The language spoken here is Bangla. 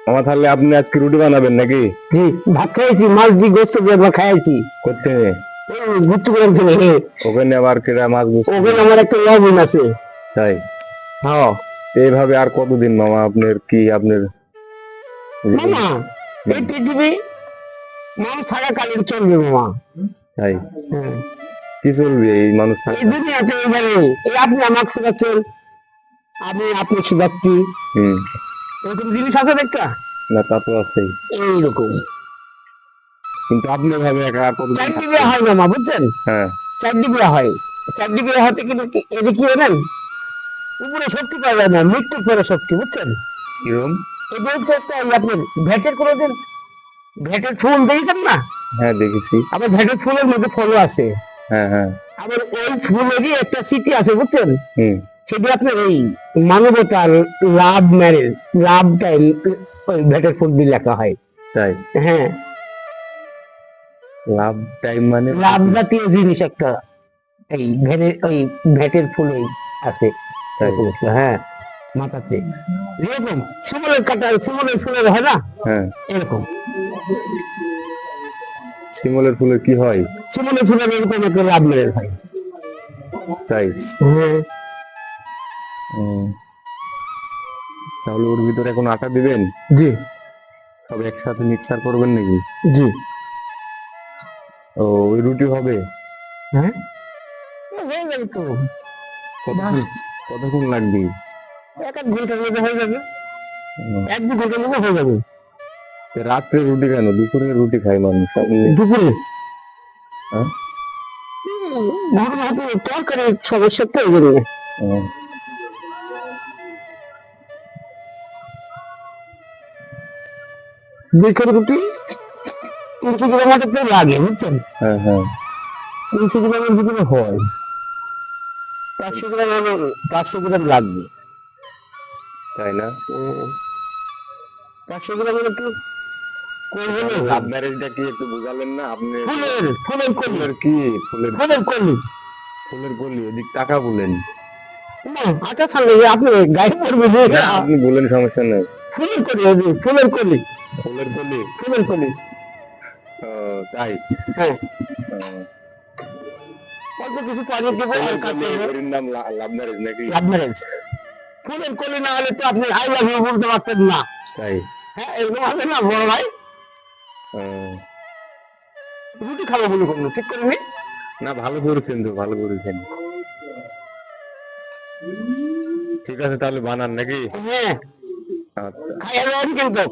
আমার তাহলে আপনি আজকে রুটি বানাবেন নাকি? জি ভাত খাইছি মাছ দিয়ে গোস্ত দিয়ে একবার খাইছি করতে ওই করে চলে ওখানে আবার কেরা মাছ ওখানে আমার একটা লবণ আছে। তাই? হ্যাঁ। এইভাবে আর কতদিন মামা আপনার কি আপনার মামা এই পৃথিবী মানুষ থাকা কালীন চলবে মামা। তাই? কি চলবে এই মানুষ এই দুনিয়াতে এইভাবে এই আপনি আমাকে শুধাচ্ছেন আমি আপনি শুধাচ্ছি হম। এরকম জিনিস আছে একটা না তা তো আছেই। এইরকম। কিন্তু আপনি ভাবে একা আর কতদিন চারটি বিয়ে হয় মামা বুঝছেন? হ্যাঁ। চারটি বিয়ে হয়। চারটি বিয়ে হতে কিন্তু এটা কি জানেন উপরে শক্তি পাওয়া যায় না মৃত্যুর পরে শক্তি বুঝছেন? কিরম? এটা হচ্ছে একটা ওই আপনার ভেটের করে দিন ভেটের ফুল দেখেছেন না? হ্যাঁ দেখেছি। আবার ভেটের ফুলের মধ্যে ফলও আছে হ্যাঁ হ্যাঁ। আবার ওই ফুলেরই একটা স্মৃতি আছে বুঝছেন? হম। সেটা আপনার এই মানবতা লাভ ম্যারেজ লাভটাই ওই ভেটের দিয়ে লেখা হয়। তাই? হ্যাঁ। লাভ টাইম মানে? লাভ জাতীয় জিনিস একটা এই ভেটের ওই ভেটের ফুলে আছে। হ্যাঁ মাথাতে। যেরকম শিমলের কাটা শিমলের ফুলের হয় না? হ্যাঁ। এরকম। শিমলের ফুলের কি হয়? শিমলের ফুলের এরকম একটা লাভ ম্যারেজ হয়। তাই? হ্যাঁ। তাহলে ওর ভিতরে এখন আটা দিবেন? জি। সব একসাথে মিক্সার করবেন নাকি? জি। ও ওই রুটি হবে? হ্যাঁ? হয়ে যাবে তো। কতক্ষণ লাগবে? এক এক ঘণ্টার মধ্যে হয়ে যাবে। এক দু ঘণ্টার মধ্যে হয়ে যাবে। রাত্রে রুটি কেন? দুপুরে রুটি খায় মানুষ দুপুরে? হ্যাঁ? ঘটনা হতে তরকারি সমস্যা প্রয়োজন উম, রুটি তিন কেজি মতো তো লাগে বুঝছেন? হ্যাঁ হ্যাঁ। তিন কেজি ভিতরে হয় গ্রাম হলো পাঁচশো গ্রাম লাগবে। তাই না? লাভ ম্যারেজটা কি একটু বুঝালেন না? আপনি ফুলের ফুলের কলি। কি? ফুলের ফুলের কলি। ফুলের গলি এদিক টাকা বলেন। আপনি গায়ে পড়বে আপনি বলেন সমস্যা নেই। ফুলের কলি ফুলের কলি। ফুলের গলি ফুলের কলি? তাই। হ্যাঁ। অল্প কিছু পানি দেবো আর নাম লাভ ম্যারেজ নাকি? Love marriage. ফুলের কলি না হলে তো আপনি আই লাভ ইউ বলতে পারতেন না। তাই। হ্যাঁ এরকম হবে না বড় ভাই। রুটি খাব বলে করল ঠিক করবি না ভালো করেছেন তো ভালো করেছেন। ঠিক আছে তাহলে বানান নাকি? হ্যাঁ। আচ্ছা। খাইয়ে কিন্তু।